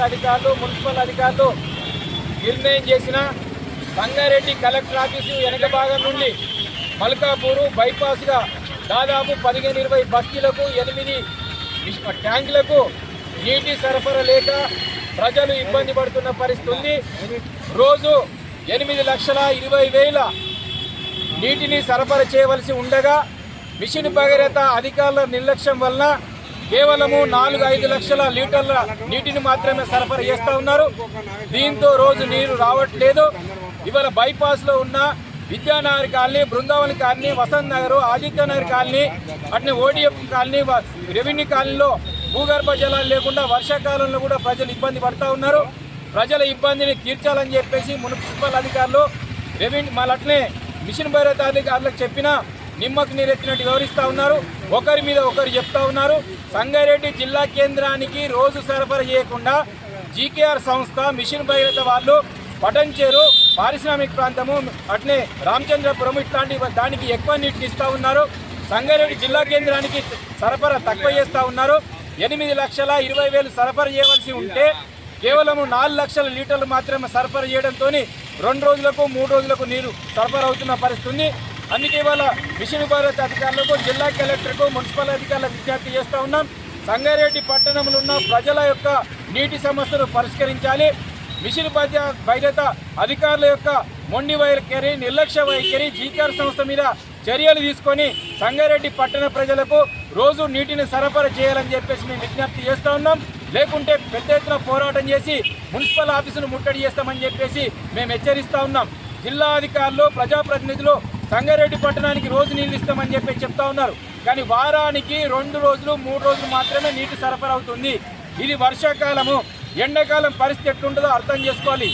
బైరత్ అధికారులు మున్సిపల్ అధికారులు నిర్ణయం చేసిన సంగారెడ్డి కలెక్టర్ ఆఫీసు వెనక భాగం నుండి మల్కాపూరు బైపాస్గా దాదాపు పదిహేను ఇరవై బస్తీలకు ఎనిమిది ట్యాంకులకు నీటి సరఫరా లేక ప్రజలు ఇబ్బంది పడుతున్న పరిస్థితి ఉంది. రోజు ఎనిమిది లక్షల ఇరవై వేల నీటిని సరఫరా చేయవలసి ఉండగా మిషన్ భగీరథ అధికారుల నిర్లక్ష్యం వలన కేవలము నాలుగు ఐదు లక్షల లీటర్ల నీటిని మాత్రమే సరఫరా చేస్తూ ఉన్నారు. దీంతో రోజు నీరు రావట్లేదు. ఇవాళ బైపాస్లో ఉన్న Vidyanagar colony Brindavan colony Vasant Nagar Adityanagar colony అట్నే ఓడిఎఫ్ కాలనీ రెవెన్యూ కాలనీలో భూగర్భ జలాలు లేకుండా వర్షాకాలంలో కూడా ప్రజలు ఇబ్బంది పడతా ఉన్నారు. ప్రజల ఇబ్బందిని తీర్చాలని చెప్పేసి మున్సిపల్ అధికారులు రెవెన్యూ మళ్ళీ అట్లే మిషన్ భైరత్ అధికారులకు చెప్పినా నిమ్మకు నీరెత్తినట్టు వివరిస్తూ ఉన్నారు. ఒకరి మీద ఒకరు చెప్తా ఉన్నారు. సంగారెడ్డి జిల్లా కేంద్రానికి రోజు సరఫరా చేయకుండా జీకేఆర్ సంస్థ మిషన్ భగీరథ వాళ్ళు పటంచేరు పారిశ్రామిక ప్రాంతము అట్నే రామచంద్రపురం ఇట్లాంటి దానికి ఎక్కువ నీటిని ఇస్తూ ఉన్నారు. సంగారెడ్డి జిల్లా కేంద్రానికి సరఫరా తక్కువ చేస్తూ ఉన్నారు. ఎనిమిది లక్షల ఇరవై వేలు సరఫరా చేయవలసి ఉంటే కేవలం నాలుగు లక్షల లీటర్లు మాత్రమే సరఫరా చేయడంతో రెండు రోజులకు మూడు రోజులకు నీరు సరఫరా అవుతున్న పరిస్థితి అందుకే ఇవాళ మిషన్ భారత్ అధికారులకు జిల్లా కలెక్టర్కు మున్సిపల్ అధికారులకు విజ్ఞప్తి చేస్తూ ఉన్నాం. సంగారెడ్డి పట్టణంలో ఉన్న ప్రజల యొక్క నీటి సమస్యను పరిష్కరించాలి. మిషన్ బాధ్య భద్రత అధికారుల యొక్క మొండి వైఖరి నిర్లక్ష్య వైఖరి జీకార్ సంస్థ మీద చర్యలు తీసుకొని సంగారెడ్డి పట్టణ ప్రజలకు రోజు నీటిని సరఫరా చేయాలని చెప్పేసి మేము విజ్ఞప్తి చేస్తూ ఉన్నాం. లేకుంటే పెద్ద ఎత్తున పోరాటం చేసి మున్సిపల్ ఆఫీసును ముట్టడి చేస్తామని చెప్పేసి మేము హెచ్చరిస్తూ ఉన్నాం. జిల్లా అధికారులు ప్రజాప్రతినిధులు సంగారెడ్డి పట్టణానికి రోజు నీళ్ళు ఇస్తామని చెప్పి చెప్తా ఉన్నారు. కానీ వారానికి రెండు రోజులు మూడు రోజులు మాత్రమే నీటి సరఫరా అవుతుంది. ఇది వర్షాకాలము. ఎండాకాలం పరిస్థితి ఎట్లుంటుందో అర్థం చేసుకోవాలి.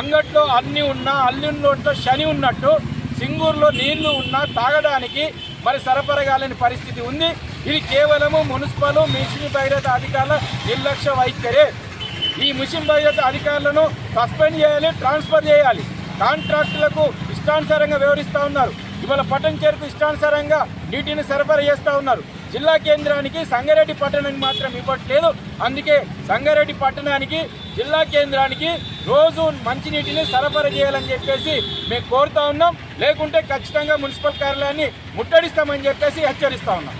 అంగట్లో అన్ని ఉన్నా అల్లున్నోట్లో శని ఉన్నట్టు సింగూరులో నీళ్ళు ఉన్నా తాగడానికి మరి సరఫరా కాలేని పరిస్థితి ఉంది. ఇది కేవలము మున్సిపల్ మిషన్ భగీరథ అధికారుల నిర్లక్ష్య వైఖరే. ఈ మిషన్ భగీరథ అధికారులను సస్పెండ్ చేయాలి ట్రాన్స్ఫర్ చేయాలి. కాంట్రాక్టులకు ఇష్టానుసారంగా వ్యవహరిస్తూ ఉన్నారు. ఇవాళ పట్టణ చేరుకు ఇష్టానుసారంగా నీటిని సరఫరా చేస్తూ ఉన్నారు. జిల్లా కేంద్రానికి సంగారెడ్డి పట్టణానికి మాత్రం ఇవ్వట్లేదు. అందుకే సంగారెడ్డి పట్టణానికి జిల్లా కేంద్రానికి రోజు మంచినీటిని సరఫరా చేయాలని చెప్పేసి మేము కోరుతా ఉన్నాం. లేకుంటే ఖచ్చితంగా మున్సిపల్ కార్యాలయాన్ని ముట్టడిస్తామని చెప్పేసి హెచ్చరిస్తా ఉన్నాం.